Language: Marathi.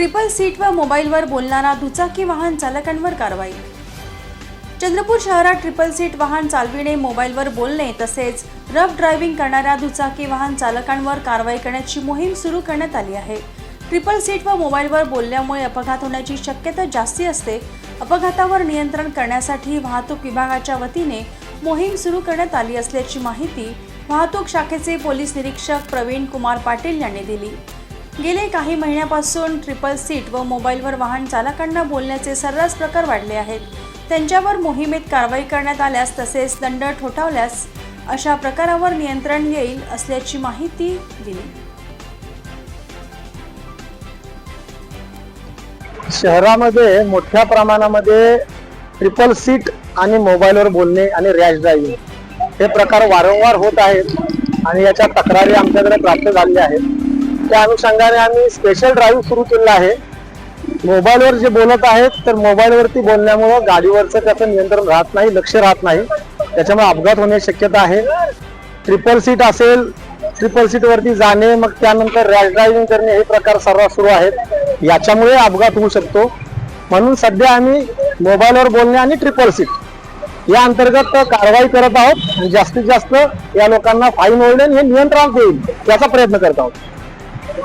ट्रिपल सीट व मोबाईलवर बोलणारा दुचाकी वाहन चालकांवर कारवाई. चंद्रपूर शहरात ट्रिपल सीट वाहन चालविणे मोबाईलवर बोलणे तसेच रफ ड्रायव्हिंग करणाऱ्या दुचाकी वाहन चालकांवर कारवाई करण्याची मोहीम सुरू करण्यात आली आहे. ट्रिपल सीट व मोबाईलवर बोलल्यामुळे अपघात होण्याची शक्यता जास्ती असते. अपघातावर नियंत्रण करण्यासाठी वाहतूक विभागाच्या वतीने मोहीम सुरू करण्यात आली असल्याची माहिती वाहतूक शाखेचे पोलीस निरीक्षक प्रवीण कुमार पाटील यांनी दिली. गेले काही महिन्यापासून ट्रिपल सीट व मोबाईलवर वाहन चालकांना बोलण्याचे सर्रास प्रकार वाढले आहेत. त्यांच्यावर मोहिमेत कारवाई करण्यात आल्यास तसेच दंड ठोठावल्यास अशा प्रकारावर नियंत्रण येईल असल्याची माहिती दिली. शहरामध्ये मोठ्या प्रमाणामध्ये ट्रिपल सीट आणि मोबाईलवर बोलणे आणि रॅश ड्रायव्हिंग हे प्रकार वारंवार होत आहेत आणि याच्या तक्रारी आमच्याकडे प्राप्त झालेल्या आहेत. त्या अनुषंगाने आम्ही स्पेशल ड्राईव्ह सुरू केलेला आहे. मोबाईलवर जे बोलत आहेत तर मोबाईलवरती बोलण्यामुळं गाडीवरचं त्याचं नियंत्रण राहत नाही लक्ष राहत नाही. त्याच्यामुळे अपघात होण्याची शक्यता आहे. ट्रिपल सीट असेल ट्रिपल सीटवरती जाणे मग त्यानंतर रॅश ड्रायव्हिंग करणे हे प्रकार सर्रास सुरू आहेत. याच्यामुळे अपघात होऊ शकतो. म्हणून सध्या आम्ही मोबाईलवर बोलणे आणि ट्रिपल सीट या अंतर्गत कारवाई करत आहोत. आणि जास्तीत जास्त या लोकांना फाईन होईल हे नियंत्रणात येईल याचा प्रयत्न करत आहोत.